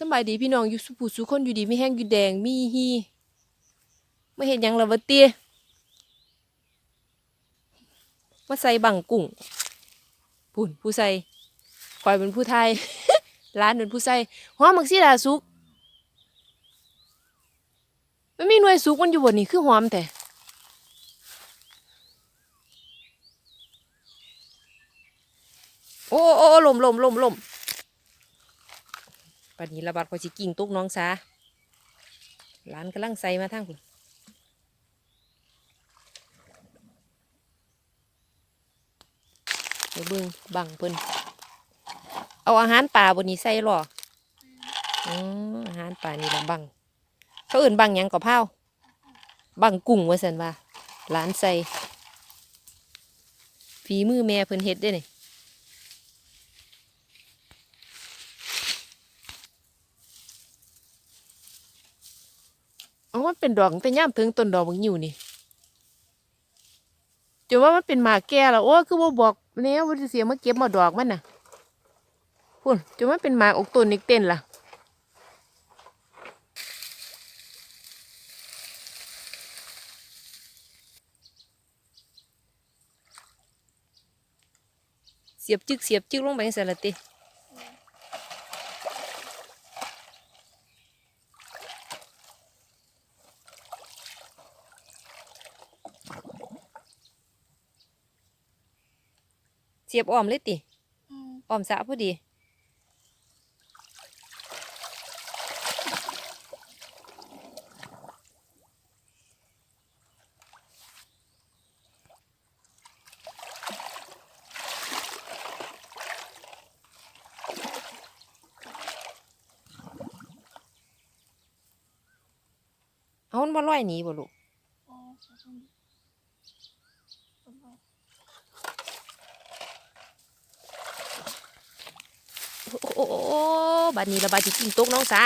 สบายดีพี่น้องอยู่สุผู้สุคนอยู่ดีไม่แห้งอยู่แดงมีฮีไม่เห็นยังละวะเตี้ยมาใส่บังกุ้งปุ่นผู้ใส่คอยเป็นผู้ไทยร้านเป็นผู้ใส่หอมมักซีดาสุกไมันมีหน่วยสุกมันอยู่บนนี้คือหอมแต่โอ้โอ้ลมลมลมลม ปันนี้ระบาดพอสิกิ่งตุกน้องซาหลานกำลังใส่มาทางคุณไปเบิ่งบังเพิ่นเอาอาหารป่าบนนี้ใส่หรออ๋ออาหารป่านี่ละบังเขาอื่นบังยังกับเผาบังกุ้งว่าสันว่าหลานใส่ฝีมือแม่เพิ่นเฮ็ดได้นี่อ๋ มันเป็นดอกแต่ย่ามถึงต้นดอกบางอยู่นี่จนว่ามันเป็นหมากแก่แล้วโอ้คือว่าบอกแนวว่าจะเสียมาเก็บมาดอกมันน่ะพุ่นจนมันเป็นหมากออกต้นอีกเต้นล่ะเสียบจึกเสียบจึกลงไปใส่ละติ เสียบอ้อมเลยติอืมอ้อมสระพอดี เอามันบ่ลอยหนีบ่ลูก อ๋อขอบคุณขอบคุณ โอ้โอ้โอ้ บัดนี้ระบาดจะกินตกน้องสา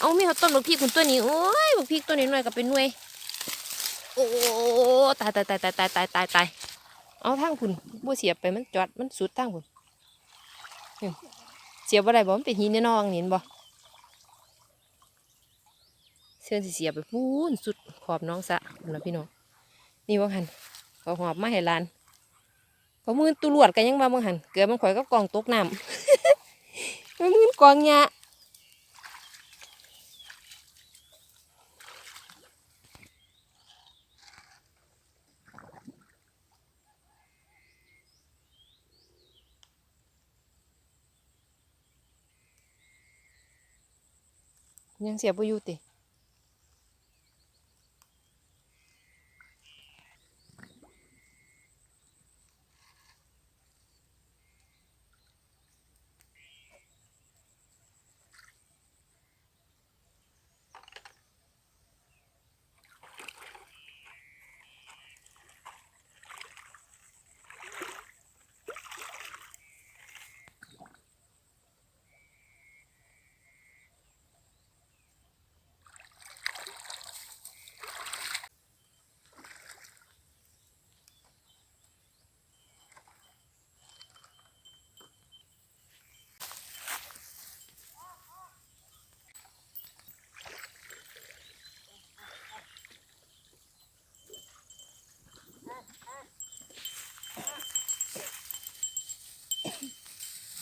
เอามีเขาต้นบักพริกคุณตัวนี้โอ้ยบักพริกตัวนี้หน่อยก็เป็นหน่วยโอ้ตายตายตายตายตายตายตายตายเอาทางคุณบ่เสียบไปมันจอดมันสุดทางคุณเสียบอะไรบ่มันเป็นหินแน่นอนเห็นบ่เสื้อสิเสียบไปพูนสุดขอบน้องสะพุ่นะพี่น้องนี่ว่าหันเขาหอบมาให้หลานเขามือตุลวดกันยังมาบางหันเกือบมันข่อยก็กองตกน้ำ Nó nguyên con nhà Nhưng sẽ vô ưu tình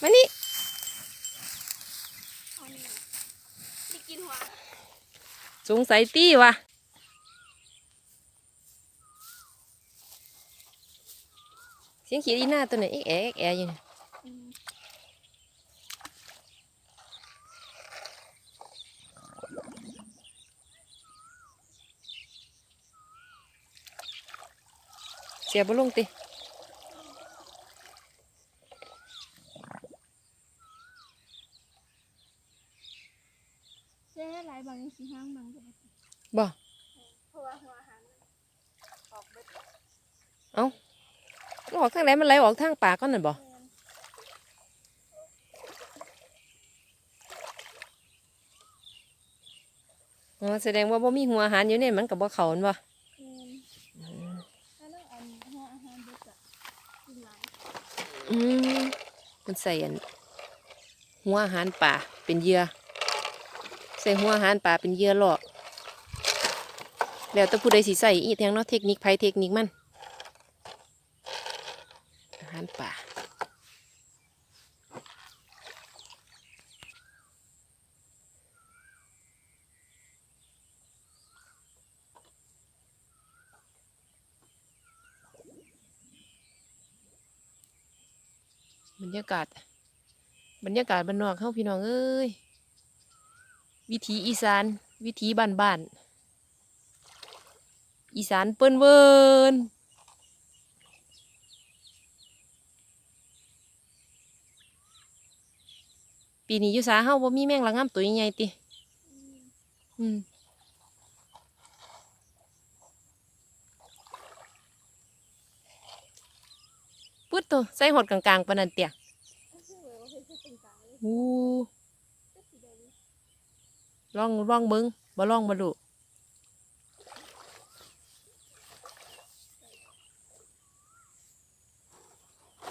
มานี่เอานี่นี่กินหัวสงสัยตี้วะเสียงขีดอีหน้าตัวไหนเอ๊ะแอะแอะอยู่นี่อืมเสียบลงติ เจ๊หลายบางสีห้างบางเลย บ่ เพราะว่าหัวอาหารมันออกเบิด มัน ออกทางไหนมันไหลออกทางปากก็นั่นบ่แม่นอ๋อแสดงว่าบ่มีหัวอาหารอยู่เนี่ยมันกับบ่เขานบ่แม่นถ้าเหรออืมมันใส่หัวอาหารป่าเป็นเหยื่อใส่หัวอาหารปลาเป็นเหยื่อหลอกแล้วแต่ผู้ใดสิใส่อีแทงเนาะเทคนิคไผเทคนิคมัน อาหารป่า บรรยากาศ บรรยากาศบ้านนอกเข้าพี่น้องเอ้ย วิถีอีสาน วิถีบ้านบ้านๆอีสานเปิ้นเวินปีนี้ยู่สาเฮาบ่มีแมงละง่ำตัวใหญ่ติ อืม พุดตัวใส่หดกลางๆปนันเตียอู้ลองลองเบิ้งบ่ลองบ่ดู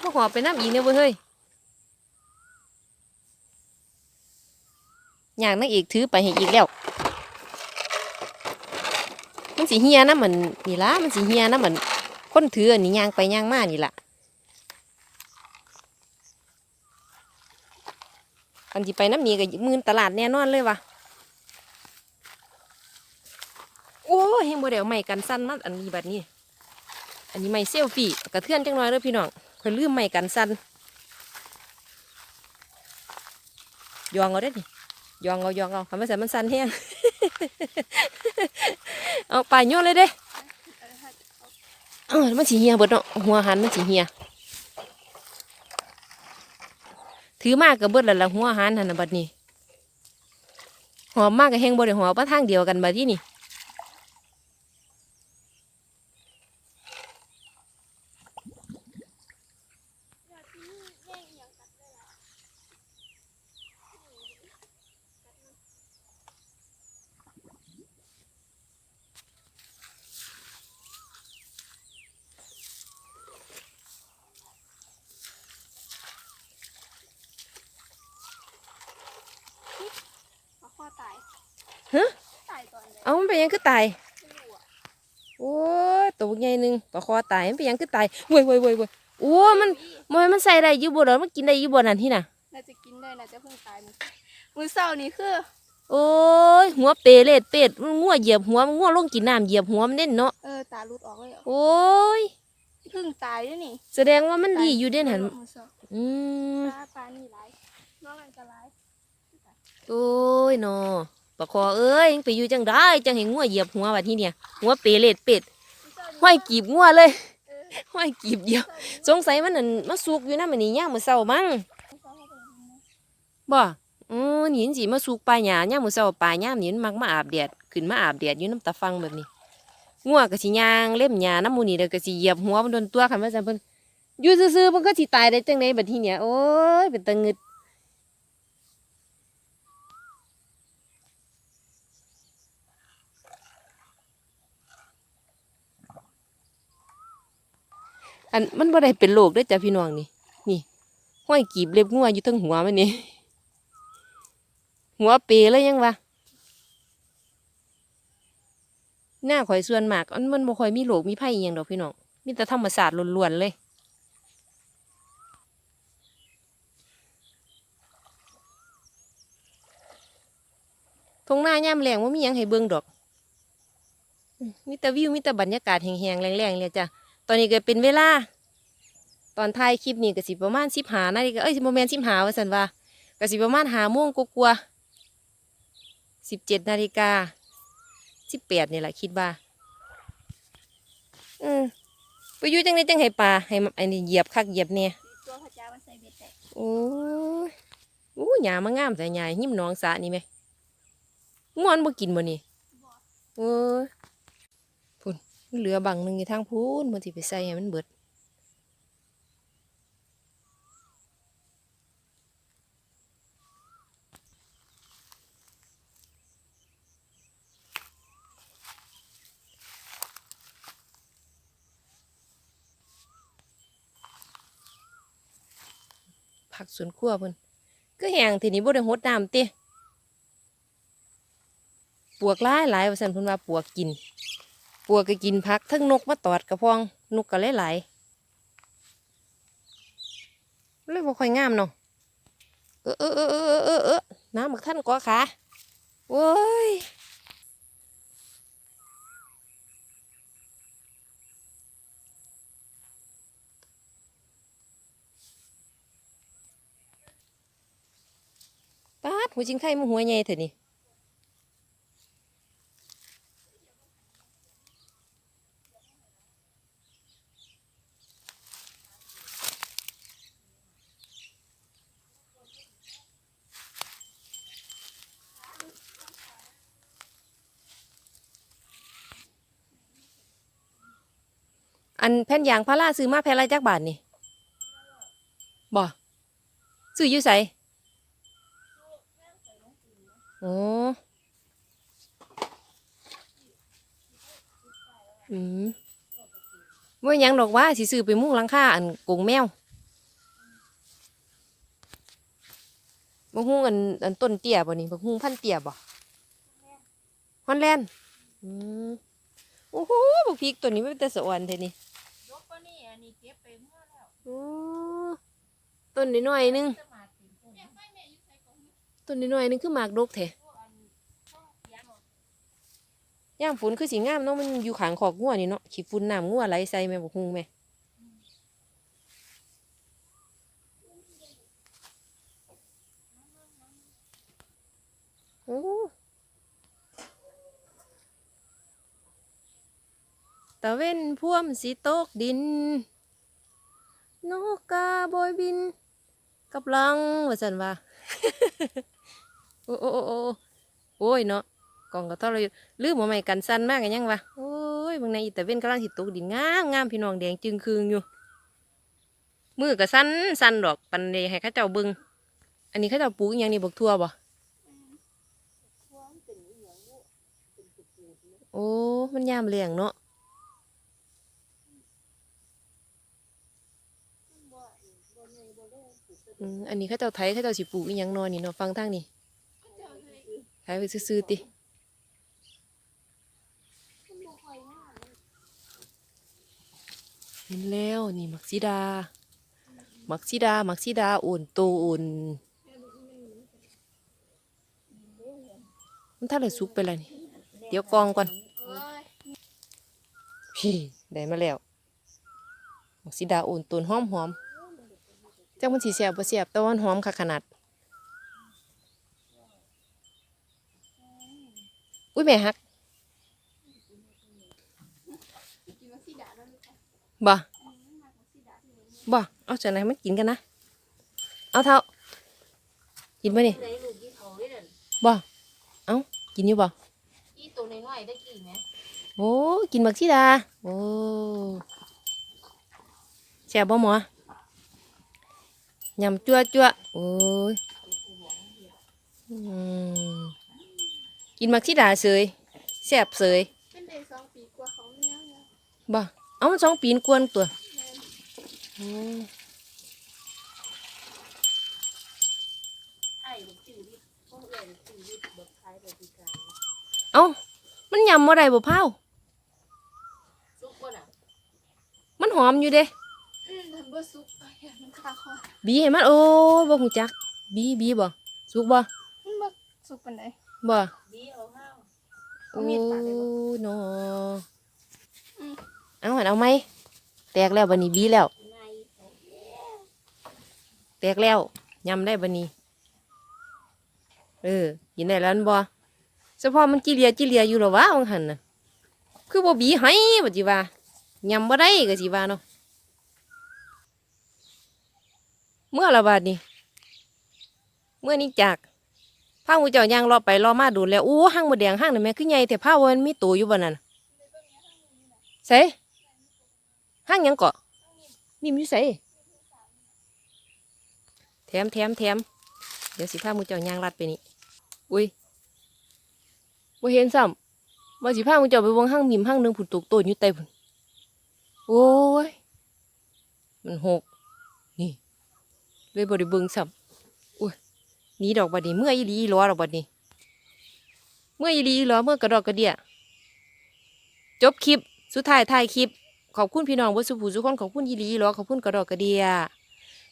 บ่หอไปน้ำอีเนี่ยเว้ยเฮ้ยอยากนักอีกถือไปให้อีกแล้วมันสิเฮียนะเหมือนนี่ละมันสิเฮียนะเหมือนคนถืออันนี้ยางไปยางมานี่ละ อันที่ไปน้ำนี้ก็มือนตลาดแน่นอนเลยวะโอ้เฮงโมเดลใหม่กันสั้นมากอันนี้บัดนี้ อันนี้ไม่เซลฟี่กระเทือนจังน้อยเลยพี่น้องเพิ่นลืมใหม่กันสั้นยองเอาได้ดิยองเอายองเอาทำให้ใส่มันสั้นแห้งเอาไปโยนเลยเด้เออมันสีเหียเบิดเนาะหัวหันมันสีเหีย ถือมากกับเบิดละละหัวหันหันบัดนี้หอมมากกับแห้งบ่ได้หอมมาทางเดียวกันบัดที่นี่ มาข้อตาย ฮะ ตายตอนไหน เอามันไปยังคือตายไม่รู้อะโอ้ยตัวใหญ่หนึ่งปลาคอตายมันไปยังคือตายเว้ยเว้ยเว้ยเว้ยโอ้มันมันมันใส่ได้อยู่บ่ดอกมันกินได้อยู่บ่นั่นที่น่ะน่าจะกินได้น่าจะเพิ่งตายมือมือเศร้านี่คือ โอ้ยหัวเปเลดเป็ดมันงัวเหยียบหัวมันงัวลงกินน้ำเหยียบหัวมันเด่นเนาะเออตาลุดออกเลยเหรอโอ้ยเพิ่งตายด้วยนี่ แสดงว่ามันดีอยู่เด่นหันมือเศร้าอืมปลาปลานี่หลายน้องอันตรายโอ้ยเนาะ ปลาคอเอ้ยไปอยู่จังได้จังเห็นงัวเหยียบหัวแบบที่เนี่ยหัวเปเลดเป็ดห้อยกีบงัวเลยห้อยกีบเดียว สงสัยมันนั่นมาสุกอยู่นะมันนี่ย่างมือเศร้ามั้งมือบ้าเข้าไปในห้น้บ่อือนี่สิมาสุกปลาหยาย่างมือเศร้าปลาย่ามนี่มันมักมาอาบแดดขึ้นมาอาบแดดอยู่น้ำตาฟังแบบนี้งัวก็สิย่างเล่มหญ้าน้ำมูนี่เด้อก็สิเหยียบหัวมันโดนตัวคันว่าซั่นเพิ่นอยู่ซื่อๆมันก็สิตายได้จังไดบัดทีเนี่ยโอ้ยเป็นตะงึด อันมันบ่ได้เป็นโรคเด้จ้ะพี่น้องนี่ นี่ห้อยกีบเล็บงัวอยู่ทั้งหัวมันนี่ หัวเปเลยยังวะหน้าข่อยส่วนมากอันมันบ่ค่อยมีโรคมีภัยอหย่างดอกพี่น้องมีแต่ธรรมศาสตร์ล้วนๆเลยทงหน้าย่ามแรงว่ามีหยังให้เบิ่งดอกมมีแต่วิวมีแต่บรรยากาศแห้งๆแรงๆเลยจ้ะ ตอนนี้ก็เป็นเวลา ตอนถ่ายคลิปนี้ก็สิประมาณสิบหานาฬิกาเอ้ยโมเมนสิบหาว่าสันว่าก็สิประมาณหาโมงกลัวสิบเจ็ดนาฬิกาสิบแปดนี่แหละคิดว่าอืมไปยู่จังไดจังให้ปลาให้อันนี้เหยียบคักเหยียบเนี่ยตัวพระเจ้ามันใส่เบ็ดแต่โอ้ยโอ้ยหยามางามแต่หยาหิมน้องสะนี่ไหมงอนบ่กินบ่นี่โอ้ย เหลือบังหนึ่งอยู่ทางพูนมันสิไปใส่ให้มันเบิดผักสวนครัวเพิ่นก็แห้งทีนี้บ่ได้หดน้ำติปวกหลายหลายว่าซั่นเพิ่นว่าปวกกิน ปัวก็กินผักทั้งนกมาตอดกระพองนกก็หลายๆเลยบ่ค่อยงามเนาะเออเออเออเออเออเออน้ำบักท่านกอขาโว้ยปาดหัวจิงไข่มันหัวใหญ่เถอะนี่ อันแผ่นยางพาราซื้อมาแผ่นละจักบาทนี่บ่ซื้ออยู่ไสโอ้อืมว่ายังดอกว่าสิซื้อไปมุ้งหลังคาอันกงแมวบักฮุ้งอันอันต้นเตี้ยบ่นี่บักฮุ้งพันเตี้ยบ่ฮอนแลนด์อืมโอ้โหบักพริกตัวนี้ไมันเป็นแต่สะอ่อนแท้นี่ นี้เก็บไปเมื่อแล้วโอ้ต้นน้อยๆหนึงจะมาถึงผมเนี่ยไม่แม่อยู่ใส่กล่องต้นน้อยๆหนึงคือหมากดกแท้พวกอันช่องเสียงย่ามฝนคือสีงามเนาะมันอยู่ขางขอกงัวนี่เนาะขี้ฝุ่นน้ำงัวไหลใส่แม่บักฮุงแม่โอ้ตะเว้นพ่วมสีโตกดิน นกกาโบยบินกับลังว่าสันว่าโอ้โอ้โอ้โอ้ยเนาะก่องก็ทอดเลยลืมว่าไม่กันสั้นมากกันยังวะโอ้ยบางในอีตะเว้นกำลังสิตกดินงามงามพี่น้องแดงจึงคืงอยู่ มือก็สั้นสั้นดอกปันเดให้ข้าเจ้าบิงอันนี้ข้าเจ้าปลูกอย่างนี้บักทั่วบ่โอ้ มันยามเลี้ยงเนาะ มันบ่เอืมอันนี้ข้าเจ้าไทยข้าเจ้าสิปลูกอีหยังนอนนี่เนาะฟังทางนี่เจ้าให้ไทยไปซื้อๆติเห็นแล้วนี่มักซิดา มักซิดา มักซิดาโอนโตโอนมันถ้าเลยสุกไปแล้วนี่ เดี๋ยวกองก่อน พี่ได้มาแล้วมักซิดาโอนตูนหอมหอม จังมันสีแสบบ่แสบแต่ว่ามันหอมค่ะขนาด อุ้ยแม่ฮักกินว่าสิดาแล้วลูกค่ะบ่อืมมากกว่าสิดาที่มันบ่เอาจากไหนมากินกันนะ เอาเท่า กินบ่นี่ไหนลูกยี่เขาได้เด้อบ่เอากินอยู่บ่อีตัวน้อยๆได้กี่แม่โอ้ กินบักซิดา โอ้แซ่บบ่หมอ ยำจั่วจั่วโอ้ยอืมกินบักซิดาเสยแซ่บเสยเป็นได้สองปีกว่าเขาเนี้ยเนี่ยบ่เอามันสองปีนกวนตัวแม่นอืมไอ้บักจืดนี่พวกเอ้ยบักจืดนี่บักคล้ายแบบพิการเอามันยำบ่ได้บ่เผาซุกบ่น่ะมันหอมอยู่เด้อื มทำบ่ซุกเอาอย่ามันคาคอบีให้มันโอ้ยบ่ฮู้จัก บีบีบ่สุกบ่มันบ่ซุกปานใดบ่ดีเอาห้าวโอ้มีดปาดเลยบ่ยเนาะอืมเอาหั่นเอาไหมแตกแล้วบัดนี้บีแล้ว ในแตกแล้วยำได้บัดนี้ เออกินได้แล้วนั่นบ่เฉพาะมันจิเลียจิเลียอยู่หรอวะว่าหั่นน่ะคือบ่บีให้บ่จิว่ายำบ่ได้ก็สิว่าเนาะ เมื่อละบาดนี้เมื่อนี้จากพาหมูเจ้าย่างรอไปรอมาดูแล้วอู้ห้างหมดแดงห้างนั่นแม่คือใหญ่แต่ผ้าวันมีตัวอยู่บ่นั่นใส่ห้างยังเกาะมีมอยู่ใส่แถมแถมแถมเดี๋ยวสิพามูเจ้าย่างลัดไปนี่อุ้ยบ่เห็นซ้ำว่าสิพามูเจ้าไปวงห้างมิมห้างหนึ่งผุดตกโตนอยู่ใต้พุ่นโอ้ยมันหก เลยบริบึงสับอุ้ยนี้ดอกบัดนี้เมื่อยอีลีอีหล้อดอกบัดนี้มื่อยีรีเหรอเมื่อกระดอกกระเดียจบคลิป สุดท้ายท้ายคลิป ขอบคุณพี่น้องเบดสุภูสุคนขอบคุณยีรีเหรอขอบคุณกระดอกกระเดีย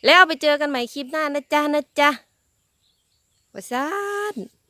แล้วไปเจอกันใหม่คลิปหน้านะจ๊ะนะจ๊ะวาซาน